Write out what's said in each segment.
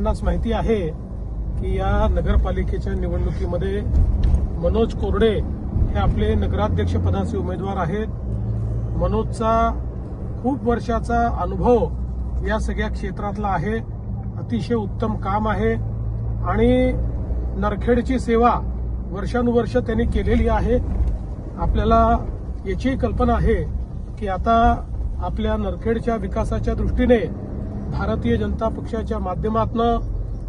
सर्वांनाच माहिती आहे की या नगरपालिकेच्या निवडणुकीमध्ये मनोज कोरडे हे आपले नगराध्यक्ष पदाचे उमेदवार आहेत. मनोजचा खूप वर्षाचा अनुभव या सगळ्या क्षेत्रातला आहे. अतिशय उत्तम काम आहे आणि नरखेडची सेवा वर्षानुवर्ष त्यांनी केलेली आहे. आपल्याला याची कल्पना आहे की आता आपल्या नरखेडच्या विकासाच्या दृष्टीने भारतीय जनता पक्षाच्या माध्यमातून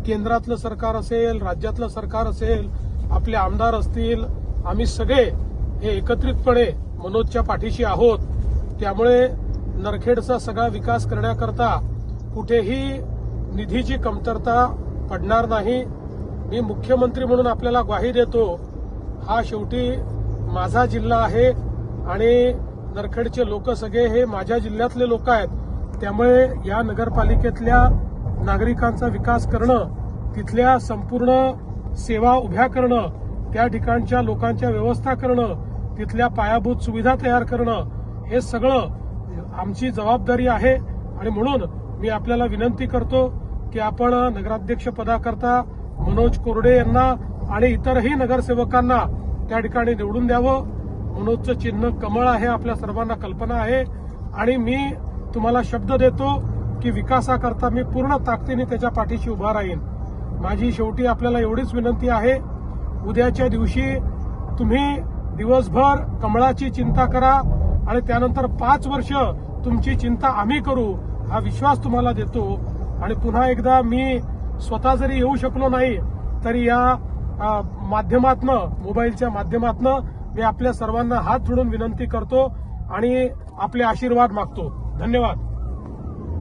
केंद्रातलं सरकार असेल राज्यातलं सरकार असेल आपले आमदार असतील आम्ही सगळे हे एकत्रितपणे मनोजच्या पाठीशी आहोत. त्यामुळे नरखेडचा सगळा विकास करण्याकरता कुठेही निधीची कमतरता पडणार नाही. मी मुख्यमंत्री म्हणून आपल्याला ग्वाही देतो. हा शेवटी माझा जिल्हा आहे आणि नरखेडचे लोक सगळे हे माझ्या जिल्ह्यातले लोक आहेत. त्यामुळे या नगरपालिकेतल्या नागरिकांचा विकास करणं तिथल्या संपूर्ण सेवा उभ्या करणं त्या ठिकाणच्या लोकांच्या व्यवस्था करणं तिथल्या पायाभूत सुविधा तयार करणं हे सगळं आमची जबाबदारी आहे. आणि म्हणून मी आपल्याला विनंती करतो की आपण नगराध्यक्ष पदाकरता मनोज कोरडे यांना आणि इतरही नगरसेवकांना त्या ठिकाणी निवडून द्यावं. मनोजचं चिन्ह कमळ आहे आपल्या सर्वांना कल्पना आहे. आणि मी तुम्हाला शब्द देतो की विकासाकरता मी पूर्ण ताकदीने त्याच्या पाठीशी उभा राहीन. माझी शेवटी आपल्याला एवढीच विनंती आहे उद्याच्या दिवशी तुम्ही दिवसभर कमळाची चिंता करा आणि त्यानंतर पाच वर्ष तुमची चिंता आम्ही करू हा विश्वास तुम्हाला देतो. आणि पुन्हा एकदा मी स्वतः जरी येऊ शकलो नाही तरी या माध्यमातनं मोबाईलच्या माध्यमातनं मी आपल्या सर्वांना हात जोडून विनंती करतो आणि आपले आशीर्वाद मागतो. धन्यवाद.